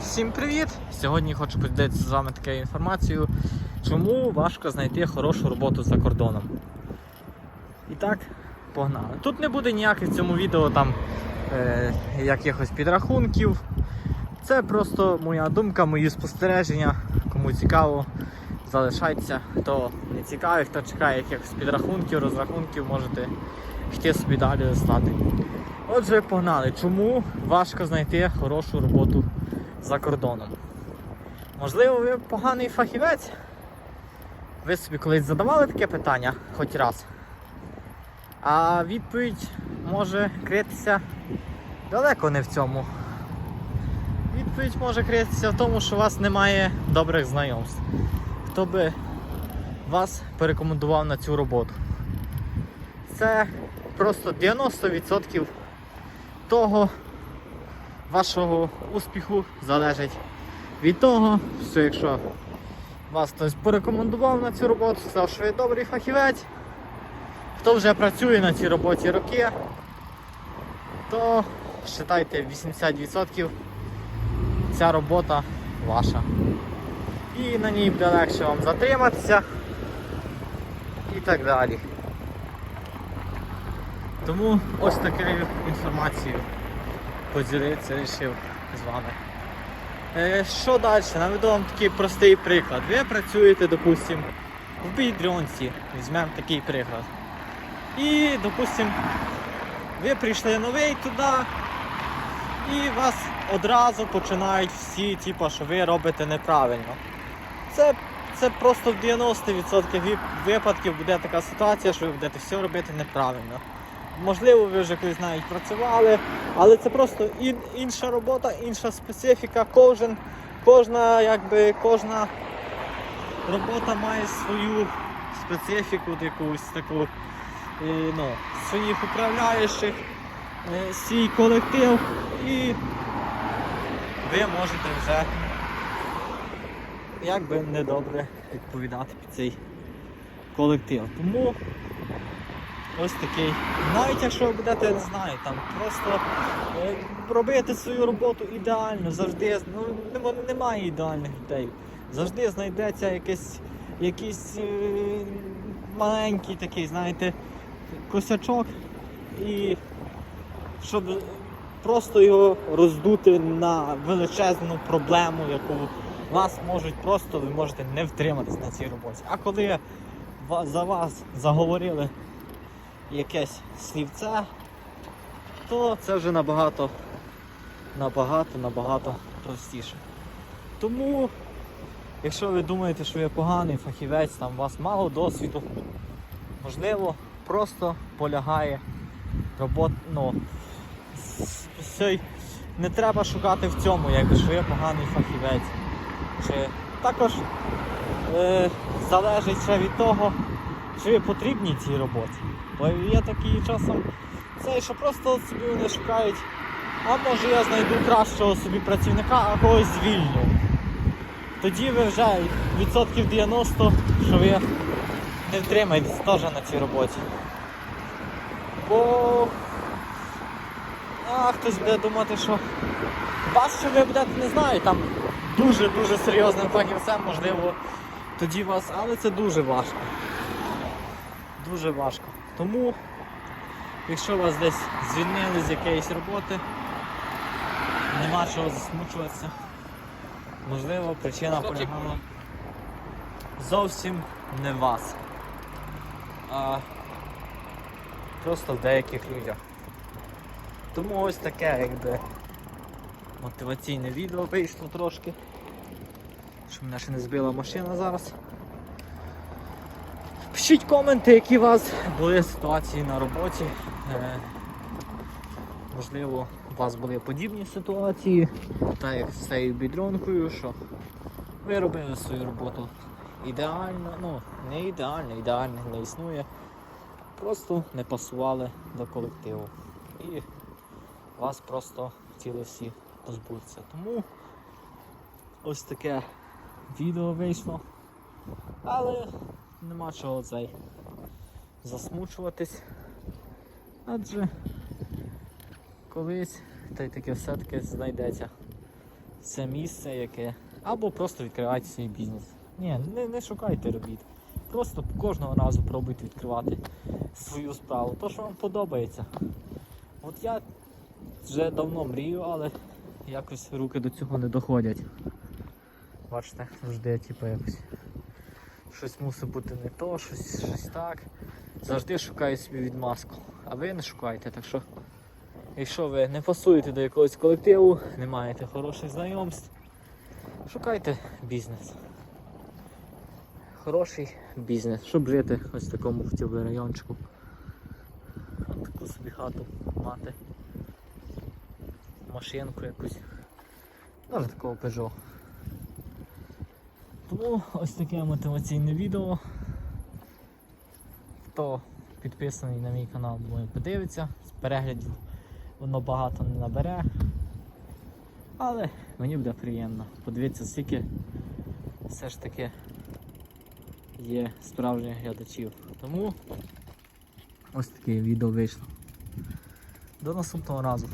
Всім привіт! Сьогодні хочу поділитися з вами такою інформацією, чому важко знайти хорошу роботу за кордоном. І так, погнали. Тут не буде ніяких в цьому відео там е, якихось підрахунків. Це просто моя думка, мої спостереження. Кому цікаво, залишайтеся. Хто не цікавий, хто чекає якихось підрахунків, розрахунків, можете йти собі далі стати. Отже, погнали. Чому важко знайти хорошу роботу за кордоном? Можливо, ви поганий фахівець? Ви собі колись задавали таке питання хоч раз. А відповідь може критися далеко не в цьому. Відповідь може критися в тому, що у вас немає добрих знайомств. Хто би вас порекомендував на цю роботу? Це просто 90% того вашого успіху залежить від того, що якщо вас хтось порекомендував на цю роботу, сказав, що ви добрий фахівець, хто вже працює на цій роботі роки, то вважайте 80% ця робота ваша. І на ній буде легше вам затриматися і так далі. Тому ось такою інформацією поділитися вирішив з вами. Е, що далі? Наведу вам такий простий приклад. Ви працюєте, допустимо, в бідріонці, візьмемо такий приклад. І, допустимо, ви прийшли новий туди, і вас одразу починають всі, типу, що ви робите неправильно. Це, це просто в 90% випадків буде така ситуація, що ви будете все робити неправильно. Можливо, ви вже колись навіть працювали, але це просто ін, інша робота, інша специфіка. Кожен, кожна, якби, кожна робота має свою специфіку, якусь таку, і, ну, своїх управляючих, е, свій колектив, і ви можете вже якби недобре відповідати під цей колектив. Тому ось такий. Навіть якщо ви будете, не знаю, там просто е, робити свою роботу ідеально, завжди ну, немає ідеальних людей. Завжди знайдеться якийсь, якийсь е, маленький такий, знаєте, косячок і щоб просто його роздути на величезну проблему, яку вас можуть просто, ви можете не втриматись на цій роботі. А коли за вас заговорили якесь слівце, то це вже набагато, набагато, набагато простіше. Тому, якщо ви думаєте, що ви поганий фахівець, там у вас мало досвіду, можливо, просто полягає робот, ну, не треба шукати в цьому, якби, що ви поганий фахівець. Чи також е, залежить ще від того, чи ви потрібні цій роботі. Бо є такі часом це, що просто собі вони шукають, а може я знайду кращого собі працівника, а когось звільню. Тоді ви вже відсотків 90, що ви не втримаєтесь теж на цій роботі. Бо а, хтось буде думати, що вас що ви будете, не знаю, там дуже-дуже серйозним фахівцем, можливо, тоді вас, але це дуже важко. Дуже важко. Тому, якщо вас десь звільнили з якоїсь роботи, нема чого засмучуватися. Можливо, причина полягала зовсім не вас, а просто в деяких людях. Тому ось таке, якби мотиваційне відео вийшло трошки. Щоб мене ще не збила машина зараз. Пишіть коменти, які у вас були ситуації на роботі. Е, можливо, у вас були подібні ситуації, так як з цією бідронкою, що ви робили свою роботу ідеально, ну, не ідеально, ідеально не існує. Просто не пасували до колективу. І вас просто хотіли всі позбутися. Тому ось таке відео вийшло. Але нема чого цей засмучуватись. Адже колись та й таке все-таки знайдеться це місце, яке. Або просто відкривайте свій бізнес. Ні, не, не шукайте робіт. Просто кожного разу пробуйте відкривати свою справу. То, що вам подобається. От я вже давно мрію, але якось руки до цього не доходять. Бачите, завжди типу якось щось мусить бути не то, щось, щось так. Завжди шукаю собі відмазку. А ви не шукайте, так що, якщо ви не пасуєте до якогось колективу, не маєте хороших знайомств, шукайте бізнес. Хороший бізнес, щоб жити ось в такому хотів би райончику. Таку собі хату мати. Машинку якусь. Навіть такого Peugeot. Тому ось таке мотиваційне відео. Хто підписаний на мій канал, думаю, подивиться. З переглядів воно багато не набере. Але мені буде приємно. Подивіться, скільки все ж таки є справжніх глядачів. Тому ось таке відео вийшло. До наступного разу.